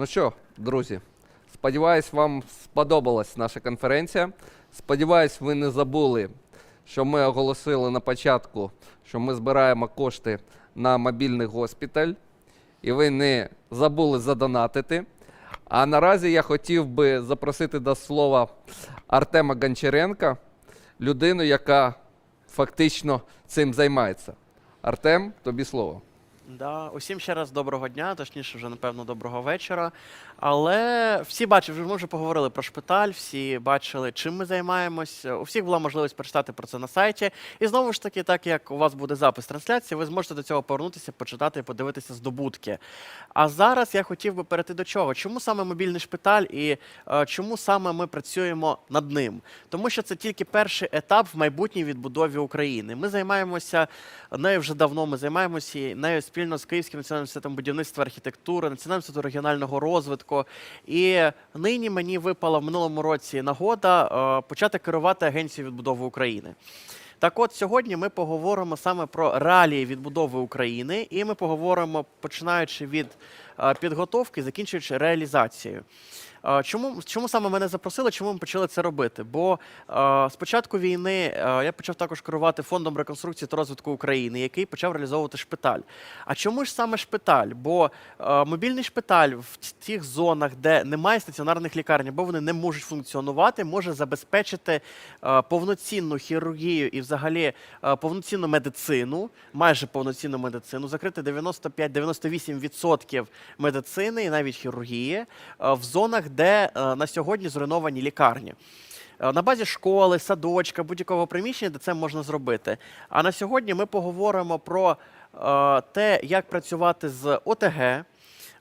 Ну що, друзі, сподіваюсь, вам сподобалась наша конференція. Сподіваюсь, ви не забули, що ми оголосили на початку, що ми збираємо кошти на мобільний госпіталь, і ви не забули задонатити. А наразі я хотів би запросити до слова Артема Гончаренка, людину, яка фактично цим займається. Артем, тобі слово. Да, усім ще раз доброго дня, точніше, вже напевно доброго вечора. Але всі бачили, вже ми вже поговорили про шпиталь, всі бачили, чим ми займаємось. У всіх була можливість прочитати про це на сайті. І знову ж таки, так як у вас буде запис трансляції, ви зможете до цього повернутися, почитати і подивитися здобутки. А зараз я хотів би перейти до чого? Чому саме мобільний шпиталь і е, чому саме ми працюємо над ним? Тому що це тільки перший етап в майбутній відбудові України. Ми займаємося нею вже давно. Ми займаємося нею спільно з Київським національним університетом будівництва архітектури, Національним університетом регіонального розвитку. І нині мені випала в минулому році нагода е, почати керувати агенцією відбудови України. Так от сьогодні ми поговоримо саме про реалії відбудови України, і ми поговоримо починаючи від е, підготовки, закінчуючи реалізацією. Е, Чому, чому саме мене запросили? Чому ми почали це робити? Бо е, з війни е, я почав також керувати фондом реконструкції та розвитку України, який почав реалізовувати шпиталь. А чому ж саме шпиталь? Бо е, мобільний шпиталь в тих зонах, де немає стаціонарних лікарень, або вони не можуть функціонувати, може забезпечити е, повноцінну хірургію і взагалі е, повноцінну медицину, майже повноцінну медицину, закрити 95-98% медицини і навіть хірургії е, в зонах, де е, на сьогодні зруйновані лікарні. На базі школи, садочка, будь-якого приміщення, де це можна зробити. А на сьогодні ми поговоримо про те, як працювати з ОТГ.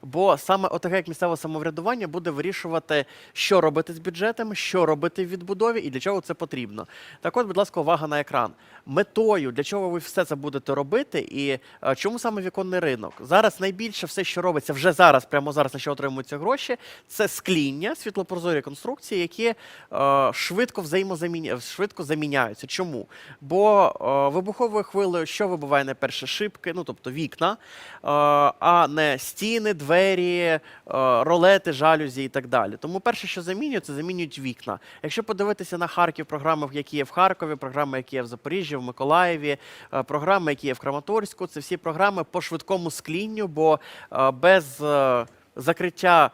Бо саме ОТГ як місцеве самоврядування буде вирішувати, що робити з бюджетами, що робити в відбудові і для чого це потрібно. Так от, будь ласка, увага на екран. Метою, для чого ви все це будете робити, і е, чому саме віконний ринок? Зараз найбільше все, що робиться вже зараз, прямо зараз, на що отримуються гроші, це скління, світлопрозорі конструкції, які е, швидко взаємозаміня... швидко заміняються. Чому? Бо е, вибуховою хвилею, що вибуває найперше шибки, ну тобто вікна, е, а не стіни, двері, е, ролети, жалюзі і так далі. Тому перше, що замінюють, це замінюють вікна. Якщо подивитися на Харків, програми, які є в Харкові, програми, які є в Запоріжжі, в Миколаєві, е, програми, які є в Краматорську, це всі програми по швидкому склінню, бо е, без закриття.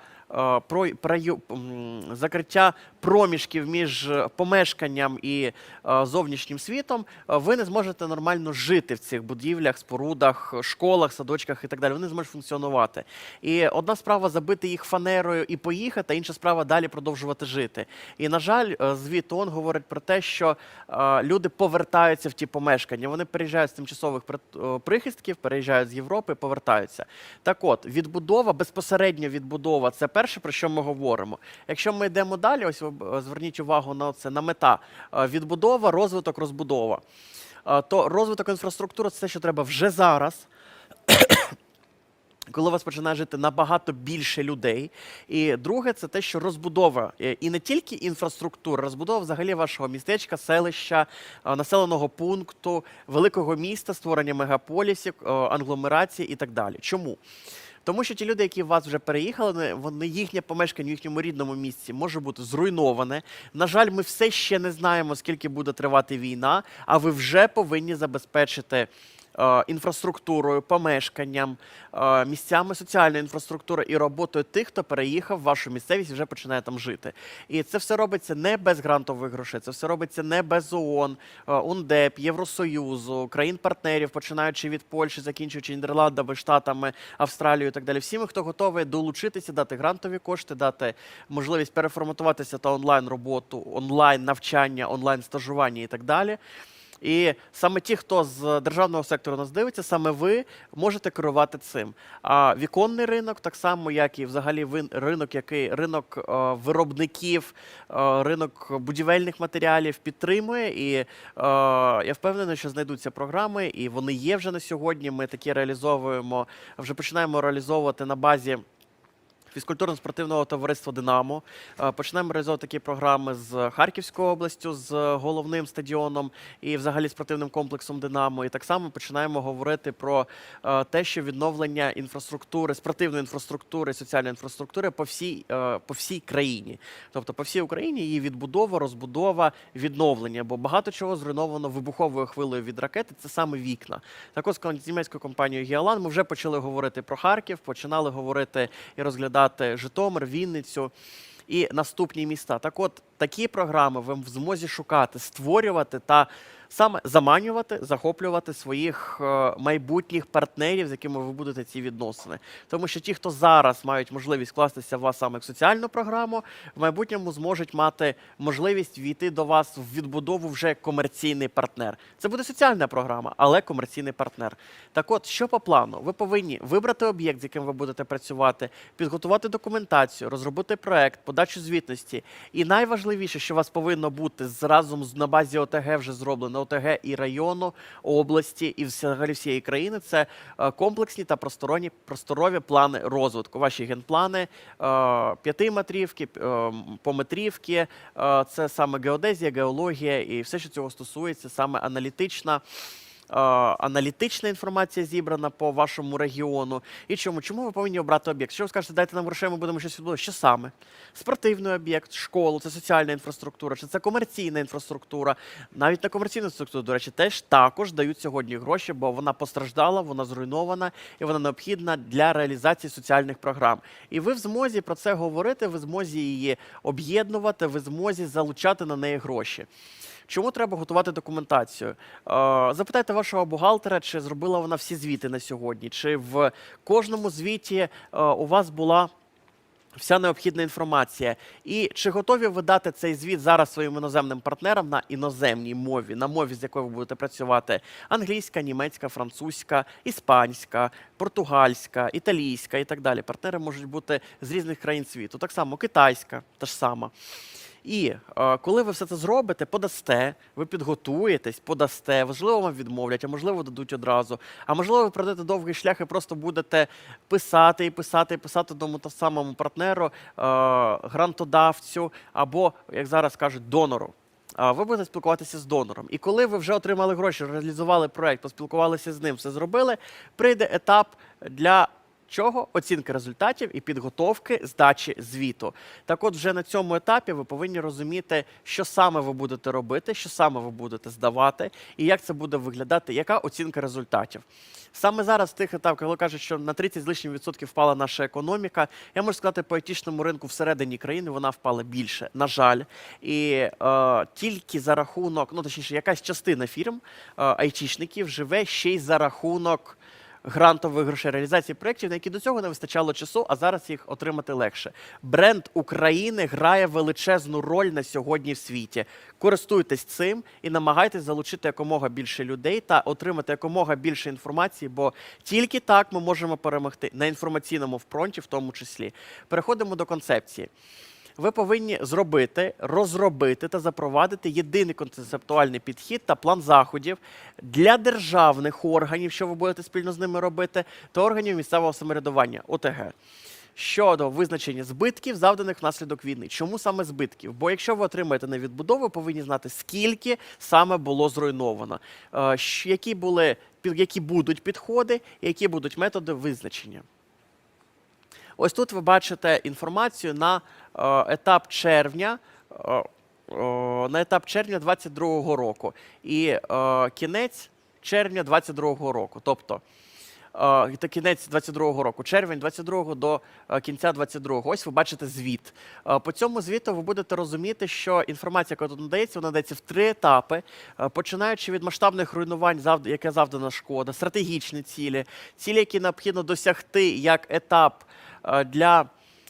закриття проміжків між е, помешканням і е, зовнішнім світом, е, ви не зможете нормально жити в цих будівлях, спорудах, школах, садочках і так далі. Вони зможуть функціонувати. І одна справа забити їх фанерою і поїхати, а інша справа далі продовжувати жити. І на жаль, звіт ООН говорить про те, що люди повертаються в ті помешкання. Вони переїжджають з тимчасових прихистків, переїжджають з Європи, повертаються. Так от, відбудова, безпосередньо відбудова це перше, про що ми говоримо. Якщо ми йдемо далі, ось ви зверніть увагу на це на мета Е, відбудова, розвиток, розбудова. Е, То розвиток інфраструктури це те, що треба вже зараз. Коли у вас починає жити набагато більше людей. І друге, це те, що розбудова е, і не тільки інфраструктура, розбудова взагалі вашого містечка, селища, е, населеного пункту, великого міста, створення мегаполісів, е, англомерації і так далі. Чому? Тому що ті люди, які в вас вже переїхали, вони- їхнє помешкання в їхньому рідному місці може бути зруйноване. На жаль, ми все ще не знаємо, скільки буде тривати війна, а ви вже повинні забезпечити інфраструктурою, помешканням, е, місцями соціальної інфраструктури і роботою тих, хто переїхав в вашу місцевість і вже починає там жити. І це все робиться не без грантових грошей, це все робиться не без ООН, е, УНДЕП, Євросоюзу, країн-партнерів, починаючи від Польщі, закінчуючи Нідерландами, Штатами, Австралією і так далі. Всіми, хто готовий долучитися, дати грантові кошти, дати можливість переформатуватися та онлайн роботу, онлайн навчання, онлайн стажування і так далі. І саме ті, хто з державного сектору нас дивиться, саме ви можете керувати цим. А віконний ринок, так само, як і взагалі ринок, який ринок е, виробників, е, ринок будівельних матеріалів підтримує. І е, я впевнений, що знайдуться програми, і вони є вже на сьогодні. Ми такі реалізовуємо, вже починаємо реалізовувати на базі фізкультурно-спортивного товариства Динамо. Е, Почнемо реалізовувати такі програми з Харківською областю, з головним стадіоном і взагалі спортивним комплексом Динамо. І так само починаємо говорити про е, те, що відновлення інфраструктури, спортивної інфраструктури, соціальної інфраструктури по всій, е, по всій країні. Тобто по всій Україні її відбудова, розбудова, відновлення. Бо багато чого зруйновано вибуховою хвилею від ракети. Це саме вікна. Так от з німецькою компанією Гіалан ми вже почали говорити про Харків, починали говорити і розглядати Житомир, Вінницю. І наступні міста. Так от такі програми ви в змозі шукати, створювати та саме заманювати, захоплювати своїх е, майбутніх партнерів, з якими ви будете ці відносини. Тому що ті, хто зараз мають можливість вкластися в вас саме як соціальну програму, в майбутньому зможуть мати можливість війти до вас в відбудову вже комерційний партнер. Це буде соціальна програма, але комерційний партнер. Так от, що по плану? Ви повинні вибрати об'єкт, з яким ви будете працювати, підготувати документацію, розробити проект, подачу звітності. І найважливіше, що у вас повинно бути разом на базі ОТГ вже зроблено ОТГ і району, області і взагалі всієї країни. Це е, комплексні та просторонні просторові плани розвитку. Ваші генплани е, п'ятиметрівки, п- е, м, пометрівки. е, Це саме геодезія, геологія і все, що цього стосується, саме аналітична. Е, Аналітична інформація зібрана по вашому регіону. І чому? Чому ви повинні обрати об'єкт? Що ви скажете, дайте нам грошей, ми будемо щось відбудовувати? Що саме? Спортивний об'єкт, школу, це соціальна інфраструктура, чи це комерційна інфраструктура. Навіть на комерційну інфраструктуру, до речі, теж також дають сьогодні гроші, бо вона постраждала, вона зруйнована і вона необхідна для реалізації соціальних програм. І ви в змозі про це говорити, ви в змозі її об'єднувати, ви в змозі залучати на неї гроші. Чому треба готувати документацію? Е, Запитайте вашого бухгалтера, чи зробила вона всі звіти на сьогодні, чи в кожному звіті е, у вас була вся необхідна інформація. І чи готові ви дати цей звіт зараз своїм іноземним партнерам на іноземній мові, на мові, з якою ви будете працювати? Англійська, німецька, французька, іспанська, португальська, італійська і так далі. Партнери можуть бути з різних країн світу. Так само китайська, та ж сама. І е, коли ви все це зробите, подасте, ви підготуєтесь, подасте, можливо, вам відмовлять, а можливо, дадуть одразу. А можливо, ви пройдете довгий шлях і просто будете писати і писати, і писати тому та самому партнеру, е, грантодавцю або, як зараз кажуть, донору. Ви будете спілкуватися з донором. І коли ви вже отримали гроші, реалізували проект, поспілкувалися з ним, все зробили, прийде етап для чого? Оцінки результатів і підготовки здачі звіту. Так от, вже на цьому етапі ви повинні розуміти, що саме ви будете робити, що саме ви будете здавати, і як це буде виглядати, яка оцінка результатів. Саме зараз в тих етапах, коли кажуть, що на 30 з лишнім відсотків впала наша економіка, я можу сказати, по айтішному ринку всередині країни вона впала більше, на жаль. І е, тільки за рахунок, ну точніше, якась частина фірм е, айтішників живе ще й за рахунок грантових грошей реалізації проєктів, на які до цього не вистачало часу, а зараз їх отримати легше. Бренд України грає величезну роль на сьогодні в світі. Користуйтесь цим і намагайтесь залучити якомога більше людей та отримати якомога більше інформації, бо тільки так ми можемо перемогти на інформаційному фронті, в тому числі. Переходимо до концепції. Ви повинні зробити, розробити та запровадити єдиний концептуальний підхід та план заходів для державних органів, що ви будете спільно з ними робити, та органів місцевого самоврядування ОТГ. Щодо визначення збитків, завданих внаслідок війни. Чому саме збитків? Бо якщо ви отримаєте на відбудову, повинні знати, скільки саме було зруйновано, е, які були які будуть підходи, які будуть методи визначення. Ось тут ви бачите інформацію на е, етап червня. е, е, на етап червня 22-го року і е, кінець червня 22-го року. Тобто е, та кінець 22-го року, червень 22-го до кінця 22-го. Ось ви бачите звіт. По цьому звіту ви будете розуміти, що інформація, яка тут надається, вона надається в три етапи, починаючи від масштабних руйнувань, яке завдана шкода, стратегічні цілі, цілі, які необхідно досягти як етап для е,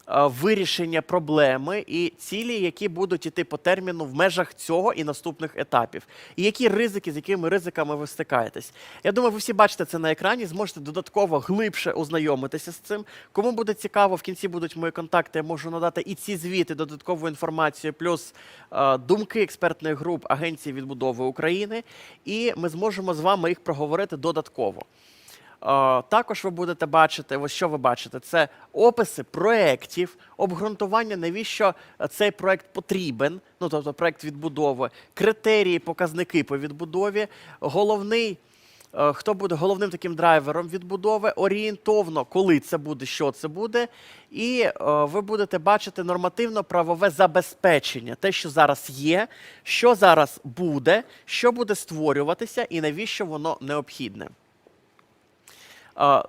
вирішення проблеми і цілі, які будуть іти по терміну в межах цього і наступних етапів. І які ризики, з якими ризиками ви стикаєтесь. Я думаю, ви всі бачите це на екрані, зможете додатково глибше ознайомитися з цим. Кому буде цікаво, в кінці будуть мої контакти. Я можу надати і ці звіти, додаткову інформацію, плюс е, думки експертних груп Агенції відбудови України. І ми зможемо з вами їх проговорити додатково. Також ви будете бачити, ось що ви бачите, це описи проєктів, обґрунтування, навіщо е, цей проєкт потрібен, ну тобто проєкт відбудови, критерії, показники по відбудові, головний. е, Хто буде головним таким драйвером відбудови, орієнтовно, коли це буде, що це буде, і е, ви будете бачити нормативно-правове забезпечення, те, що зараз є, що зараз буде, що буде створюватися і навіщо воно необхідне.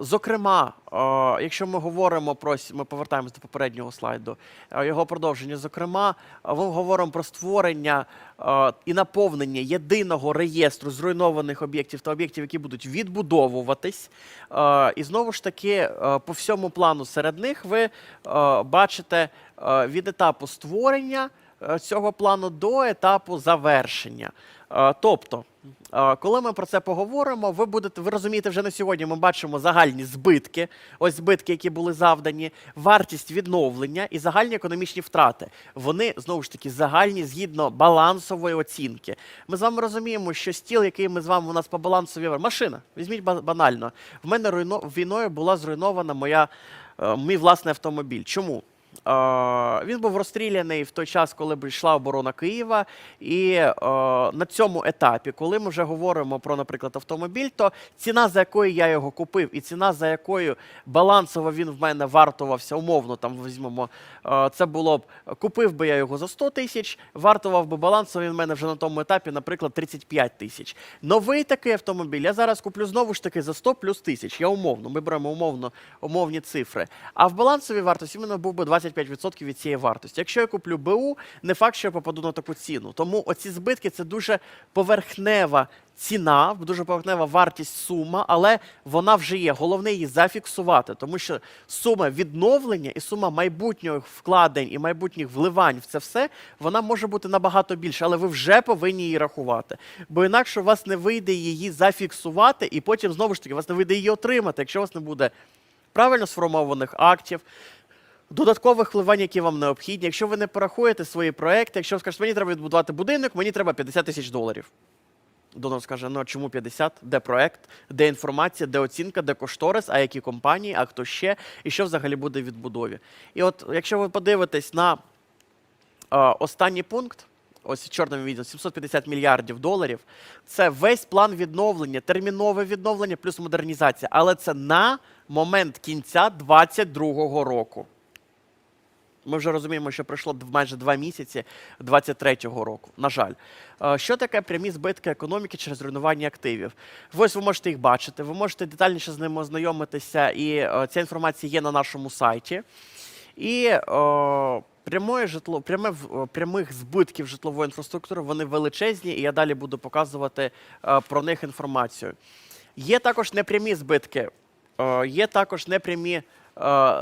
Зокрема, якщо ми говоримо про ми повертаємось до попереднього слайду, його продовження. Зокрема, ми говоримо про створення і наповнення єдиного реєстру зруйнованих об'єктів та об'єктів, які будуть відбудовуватись. І знову ж таки, по всьому плану серед них ви бачите від етапу створення цього плану до етапу завершення. Тобто, коли ми про це поговоримо, ви будете ви розумієте, вже на сьогодні ми бачимо загальні збитки, ось збитки, які були завдані, вартість відновлення і загальні економічні втрати. Вони знову ж таки загальні згідно балансової оцінки. Ми з вами розуміємо, що стіл, який ми з вами у нас по балансовій машина, візьміть ба- банально. В мене руйно війною була зруйнована моя е, мій власний автомобіль. Чому? Він був розстріляний в той час, коли йшла оборона Києва. І на цьому етапі, коли ми вже говоримо про, наприклад, автомобіль, то ціна, за якою я його купив, і ціна, за якою балансово він в мене вартувався, умовно, там візьмемо, це було б купив би я його за 100 тисяч, вартував би балансово він в мене вже на тому етапі, наприклад, 35 тисяч. Новий такий автомобіль я зараз куплю знову ж таки за 100 плюс тисяч. Я умовно, ми беремо умовно умовні цифри. А в балансовій вартості в мене був би 25% від цієї вартості. Якщо я куплю БУ, не факт, що я попаду на таку ціну. Тому оці збитки це дуже поверхнева ціна, дуже поверхнева вартість сума, але вона вже є. Головне її зафіксувати, тому що сума відновлення і сума майбутніх вкладень і майбутніх вливань в це все вона може бути набагато більше, але ви вже повинні її рахувати. Бо інакше у вас не вийде її зафіксувати, і потім знову ж таки у вас не вийде її отримати, якщо у вас не буде правильно сформованих актів. Додаткових вливань, які вам необхідні. Якщо ви не порахуєте свої проекти, якщо ви скажете, мені треба відбудувати будинок, мені треба 50 тисяч доларів. Донор скаже: ну а чому 50? Де проект, де інформація, де оцінка, де кошторис, а які компанії, а хто ще, і що взагалі буде в відбудові. І от, якщо ви подивитесь на е, останній пункт, ось в чорному відео, 750 мільярдів доларів, це весь план відновлення, термінове відновлення плюс модернізація. Але це на момент кінця 2022 року. Ми вже розуміємо, що пройшло майже два місяці 23-го року. На жаль, Е, що таке прямі збитки економіки через руйнування активів? Ось ви можете їх бачити, ви можете детальніше з ними ознайомитися, і е, ця інформація є на нашому сайті. І е, прямої житло, пряме, прямих збитків житлової інфраструктури вони величезні, і я далі буду показувати е, про них інформацію. Є також непрямі збитки, е, є також непрямі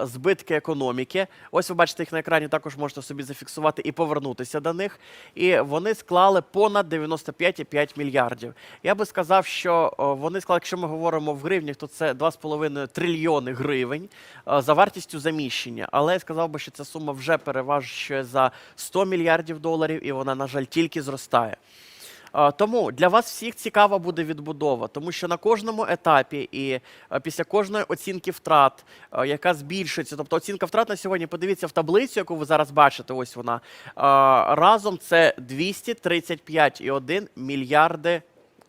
збитки економіки. Ось ви бачите їх на екрані, також можете собі зафіксувати і повернутися до них. І вони склали понад 95,5 мільярдів. Я би сказав, що е, вони склали, якщо ми говоримо в гривнях, то це 2,5 трильйони гривень е, за вартістю заміщення. Але я сказав би, що ця сума вже переважує за 100 мільярдів доларів, і вона, на жаль, тільки зростає. А, Тому для вас всіх цікава буде відбудова, тому що на кожному етапі і е, після кожної оцінки втрат, е, яка збільшується, тобто оцінка втрат на сьогодні, подивіться в таблицю, яку ви зараз бачите, ось вона. Разом це 235,1 мільярди.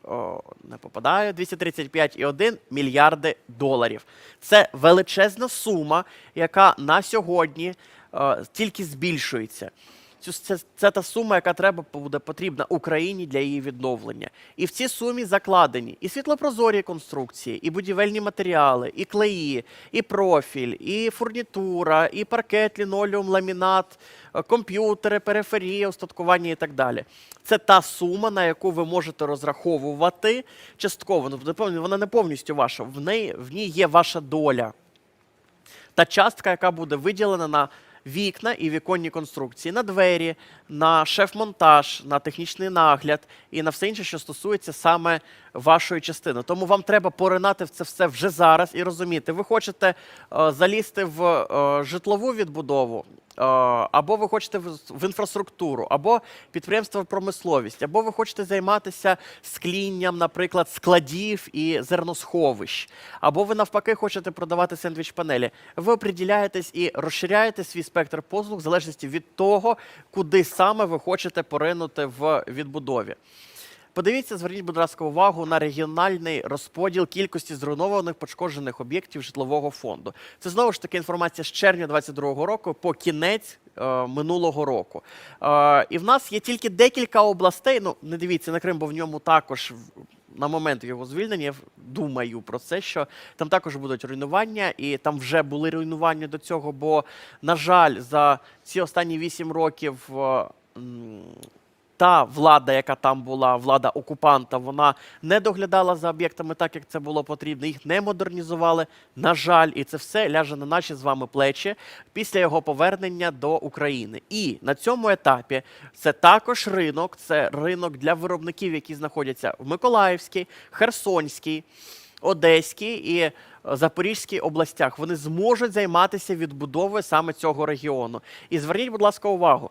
О, не попадаю, 235,1 мільярди доларів. Це величезна сума, яка на сьогодні е, тільки збільшується. Це, це та сума, яка треба буде потрібна Україні для її відновлення. І в цій сумі закладені і світлопрозорі конструкції, і будівельні матеріали, і клеї, і профіль, і фурнітура, і паркет, лінолеум, ламінат, е, комп'ютери, периферія, устаткування і так далі. Це та сума, на яку ви можете розраховувати частково. Ну, вона не повністю ваша. В неї в ній є ваша доля та частка, яка буде виділена на вікна і віконні конструкції, на двері, на шеф-монтаж, на технічний нагляд і на все інше, що стосується саме вашої частини. Тому вам треба поринати в це все вже зараз і розуміти, ви хочете е, залізти в е, житлову відбудову. Е, або ви хочете в, інфраструктуру, або підприємство в промисловість, або ви хочете займатися склінням, наприклад, складів і зерносховищ, або ви навпаки хочете продавати сендвіч панелі. Ви оприділяєтесь і розширяєте свій спектр послуг в залежності від того, куди саме ви хочете поринути в відбудові. Подивіться, зверніть, будь ласка, увагу на регіональний розподіл кількості зруйнованих пошкоджених об'єктів житлового фонду. Це знову ж таки інформація з червня 2022 року по кінець е, минулого року. Е, і в нас є тільки декілька областей. Ну, не дивіться на Крим, бо в ньому також. На момент його звільнення я думаю про це, що там також будуть руйнування, і там вже були руйнування до цього. Бо, на жаль, за ці останні вісім років е, та влада, яка там була, влада окупанта, вона не доглядала за об'єктами так, як це було потрібно. Їх не модернізували. На жаль, і це все ляже на наші з вами плечі після його повернення до України. І на цьому етапі це також ринок, це ринок для виробників, які знаходяться в Миколаївській, Херсонській. Одеській і е, Запорізькій областях вони зможуть займатися відбудовою саме цього регіону. І зверніть, будь ласка, увагу.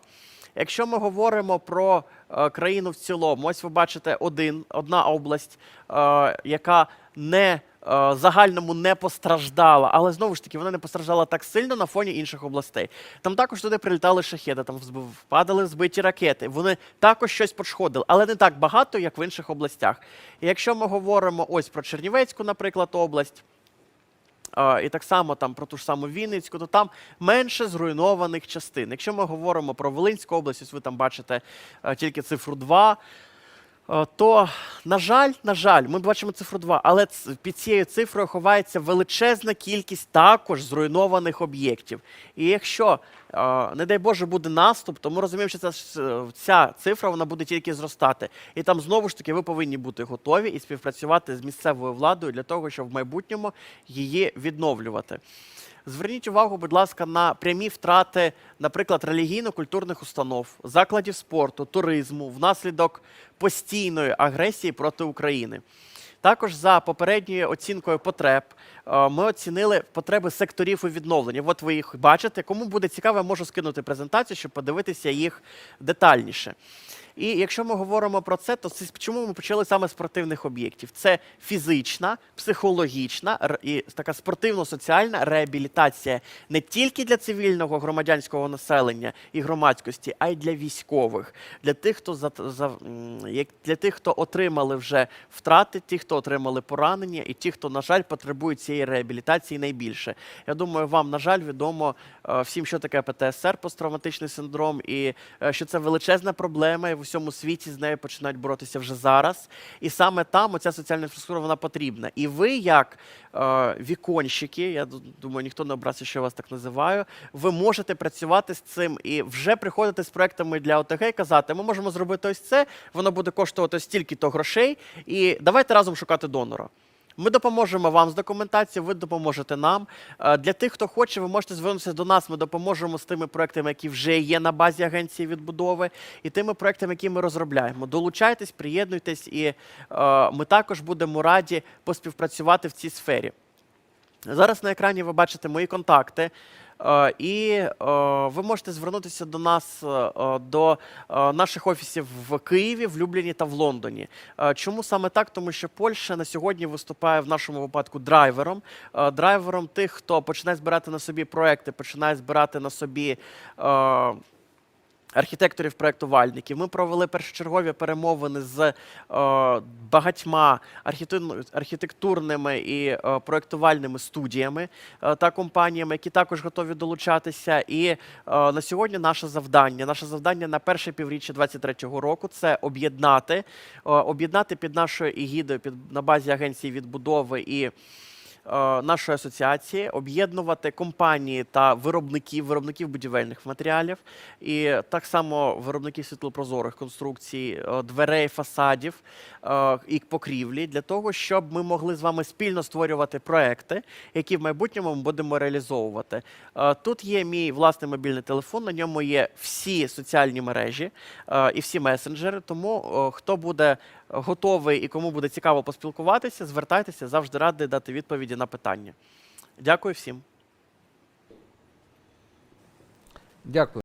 Якщо ми говоримо про е, країну в цілому, ось ви бачите один, одна область, е, яка не е, загальному не постраждала, але знову ж таки вона не постраждала так сильно на фоні інших областей. Там також туди прилітали шахеди, там впадали збиті ракети. Вони також щось пошкодили, але не так багато, як в інших областях. І якщо ми говоримо ось про Чернівецьку, наприклад, область. І так само там про ту ж саму Вінницьку, то там менше зруйнованих частин. Якщо ми говоримо про Волинську область, ось ви там бачите е, тільки цифру 2, е, то, на жаль, на жаль, ми бачимо цифру 2, але під цією цифрою ховається величезна кількість також зруйнованих об'єктів. І якщо, е, не дай Боже, буде наступ, то ми розуміємо, що ця, ця цифра вона буде тільки зростати. І там знову ж таки ви повинні бути готові і співпрацювати з місцевою владою для того, щоб в майбутньому її відновлювати. Зверніть увагу, будь ласка, на прямі втрати, наприклад, релігійно-культурних установ, закладів спорту, туризму внаслідок постійної агресії проти України. Також за попередньою оцінкою потреб е, ми оцінили потреби секторів у відновленні. От ви їх бачите. Кому буде цікаво, можу скинути презентацію, щоб подивитися їх детальніше. І якщо ми говоримо про це, то чому ми почали саме спортивних об'єктів? Це фізична, психологічна і така спортивно-соціальна реабілітація не тільки для цивільного громадянського населення і громадськості, а й для військових, для тих, хто за, за для тих, хто отримали вже втрати, ті, хто отримали поранення, і ті, хто, на жаль, потребують цієї реабілітації найбільше. Я думаю, вам, на жаль, відомо е, всім, що таке ПТСР, посттравматичний синдром, і е, що це величезна проблема, усьому світі з нею починають боротися вже зараз. І саме там оця соціальна інфраструктура вона потрібна. І ви, як е, віконщики, я думаю, ніхто не образиться, що я вас так називаю. Ви можете працювати з цим і вже приходити з проектами для ОТГ і казати, ми можемо зробити ось це, воно буде коштувати стільки-то грошей, і давайте разом шукати донора. Ми допоможемо вам з документацією, ви допоможете нам. Е, Для тих, хто хоче, ви можете звернутися до нас. Ми допоможемо з тими проектами, які вже є на базі агенції відбудови, і тими проектами, які ми розробляємо. Долучайтесь, приєднуйтесь, і е, ми також будемо раді поспівпрацювати в цій сфері. Зараз на екрані ви бачите мої контакти. Е, І е, ви можете звернутися до нас е, до наших офісів в Києві, в Любліні та в Лондоні. Чому саме так? Тому що Польща на сьогодні виступає в нашому випадку драйвером. Драйвером тих, хто починає збирати на собі проекти, починає збирати на собі. Архітекторів проєктувальників. Ми провели першочергові перемовини з е, багатьма архітектурними і е, проєктувальними студіями е, та компаніями, які також готові долучатися. І на сьогодні наше завдання, наше завдання на перше півріччя 2023 року це об'єднати, об'єднати під нашою егідою, під на базі агенції відбудови і нашої асоціації об'єднувати компанії та виробників, виробників будівельних матеріалів, і так само виробників світлопрозорих конструкцій, е, дверей, фасадів е, і покрівлі, для того, щоб ми могли з вами спільно створювати проекти, які в майбутньому ми будемо реалізовувати. Е, Тут є мій власний мобільний телефон, на ньому є всі соціальні мережі е, і всі месенджери. Тому е, хто буде готовий і кому буде цікаво поспілкуватися, звертайтеся, завжди радий дати відповіді на питання. Дякую всім. Дякую.